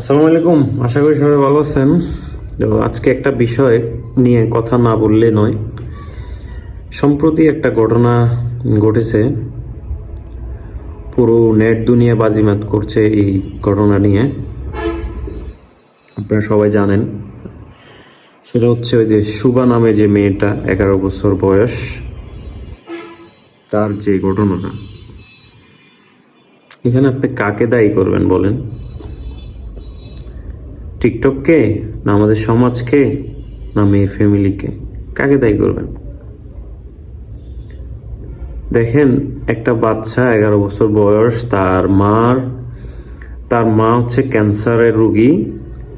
আসসালামু আলাইকুম। আশা করি সবাই ভালো আছেন। আজকে একটা বিষয় নিয়ে কথা না বললে নয়। সম্প্রতি একটা ঘটনা ঘটেছে। পুরো নেট দুনিয়া বাজিমাত করছে এই ঘটনা নিয়ে। আপনারা সবাই জানেন। সেটা হচ্ছে ওই যে সুবা নামে যে মেয়েটা, এগারো বছর বয়স। তার যে ঘটনাটা। এখানে আপনি কাকে দায়ী করবেন বলেন? টিকটককে, না আমাদের সমাজকে, না মেয়ের ফ্যামিলিকে, কাকে দায়ী করবেন? দেখেন, একটা বাচ্চা এগারো বছর বয়স, তার মার, তার মা হচ্ছে ক্যান্সারের রুগী,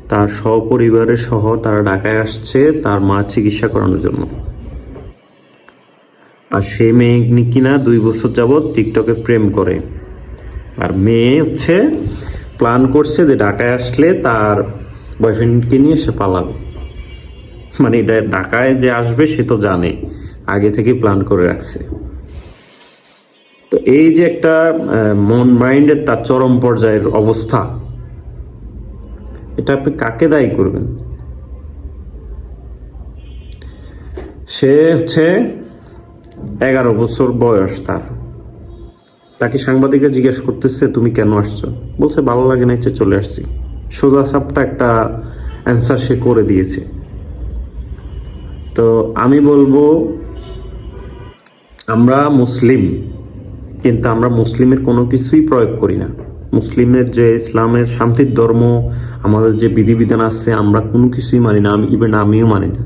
তার সপরিবারের সহ তারা ঢাকায় আসছে, তার মা চিকিৎসা করানোর জন্য। আর সে মেয়ে কিনা দুই বছর যাবৎ টিকটকে প্রেম করে। আর মেয়ে হচ্ছে প্ল্যান করছে যে ঢাকায় আসলে তার বয়ফ্রেন্ডকে নিয়ে সে পালাবে। মানে এটা ঢাকায় যে আসবে সে তো জানে, আগে থেকে প্ল্যান করে রাখছে। তো এই যে একটা মন মাইন্ডের তার চরম পর্যায়ের অবস্থা, এটা আপনি কাকে দায়ী করবেন? সে হচ্ছে এগারো বছর বয়স তার। তাকে সাংবাদিকরা জিজ্ঞেস করতেছে, তুমি কেন আসছো? বলছে, ভালো লাগে না চলে আসছি। সোজা সাপটা একটা অ্যান্সার সে করে দিয়েছে। তো আমি বলব, আমরা মুসলিম, কিন্তু আমরা মুসলিমের কোনো কিছুই প্রয়োগ করি না। মুসলিমের যে ইসলামের শান্তির ধর্ম, আমাদের যে বিধিবিধান আছে, আমরা কোনো কিছুই মানি না, আমি ইভেন আমিও মানি না।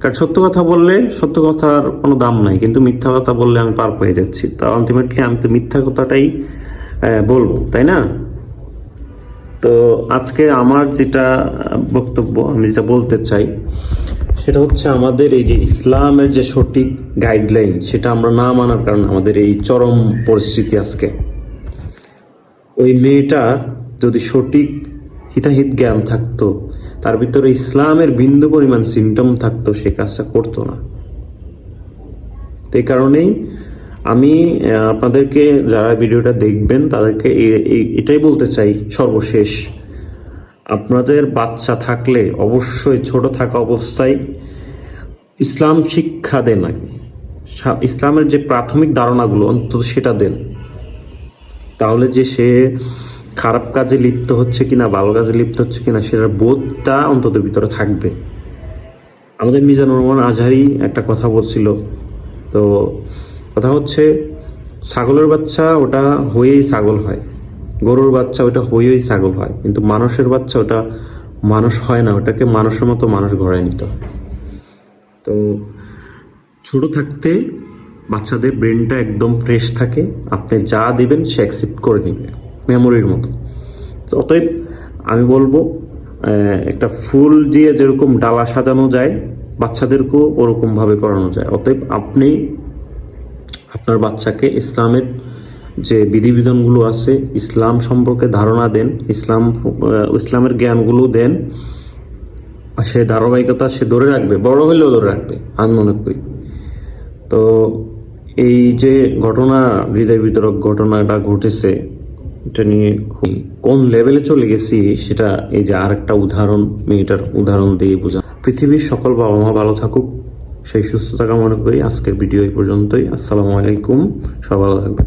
কারণ সত্য কথা বললে সত্য কথার কোনো দাম নাই, কিন্তু মিথ্যা কথা বললে আমি পার পেয়ে যাচ্ছি। তা আলটিমেটলি আমি তো মিথ্যা কথাটাই বলব, তাই না? তো আজকে আমার যেটা বক্তব্য, আমি যেটা বলতে চাই, সেটা হচ্ছে আমাদের এই যে ইসলামের যে সঠিক গাইডলাইন সেটা আমরা না মানার কারণে আমাদের এই চরম পরিস্থিতি আজকে। ওই মেয়েটার যদি সঠিক হিতাহিত জ্ঞান থাকতো, তার ভিতরে ইসলামের বিন্দু পরিমাণ সিমটম থাকতো, সে কাজটা করতো না। তো এই কারণেই আমি আপনাদেরকে যারা ভিডিওটা দেখবেন, তাদেরকে এটাই বলতে চাই সর্বশেষ। আপনাদের বাচ্চা থাকলে অবশ্যই ছোট থাকা অবস্থায় ইসলাম শিক্ষা দেন আগে। ইসলামের যে প্রাথমিক ধারণাগুলো, অন্তত সেটা দেন। তাহলে যে সে খারাপ কাজে লিপ্ত হচ্ছে কিনা, ভালো কাজে লিপ্ত হচ্ছে কিনা, সেটার বোধটা অন্তত ভিতরে থাকবে। আমাদের মিজানুর রহমান আজহারি একটা কথা বলছিল, তো কথা হচ্ছে, ছাগলের বাচ্চা ওটা হয়েই ছাগল হয়। গরুর বাচ্চা ওটা হয়েই ছাগল হয়। কিন্তু মানুষের বাচ্চা ওটা মানুষ হয় না, ওটাকে মানুষের মতো মানুষ ঘরে নিতে হয়। তো ছোট থাকতে বাচ্চাদের ব্রেনটা একদম ফ্রেশ থাকে, আপনি যা দিবেন সে অ্যাকসেপ্ট করে নেবে মেমোরির মতো। তো অতএব আমি বলব একটা ফুল দিয়ে যেরকম ডালা সাজানো যায়, বাচ্চাদেরকেও ওরকমভাবে করানো যায়। অতএব আপনি আপনার বাচ্চাকে ইসলামের যে বিধিবিধানগুলো আছে, ইসলাম সম্পর্কে ধারণা দেন, ইসলাম ইসলামের জ্ঞানগুলো দেন, আর সে ধারাবাহিকতা সে ধরে রাখবে, বড় হলেও ধরে রাখবে, আমি মনে করি। তো এই যে ঘটনা, হৃদয় বিতরক ঘটনাটা ঘটেছে, এটা নিয়ে কোন লেভেলে চলে গেছি, সেটা এই যে আরেকটা উদাহরণ, মেয়েটার উদাহরণ দিয়ে বোঝা পৃথিবীর সকল বাবা মা ভালো থাকুক। সেই সুস্থতা কামনা করি। আজকের ভিডিও এই পর্যন্তই। আসসালামু আলাইকুম। সবাই ভালো থাকবেন।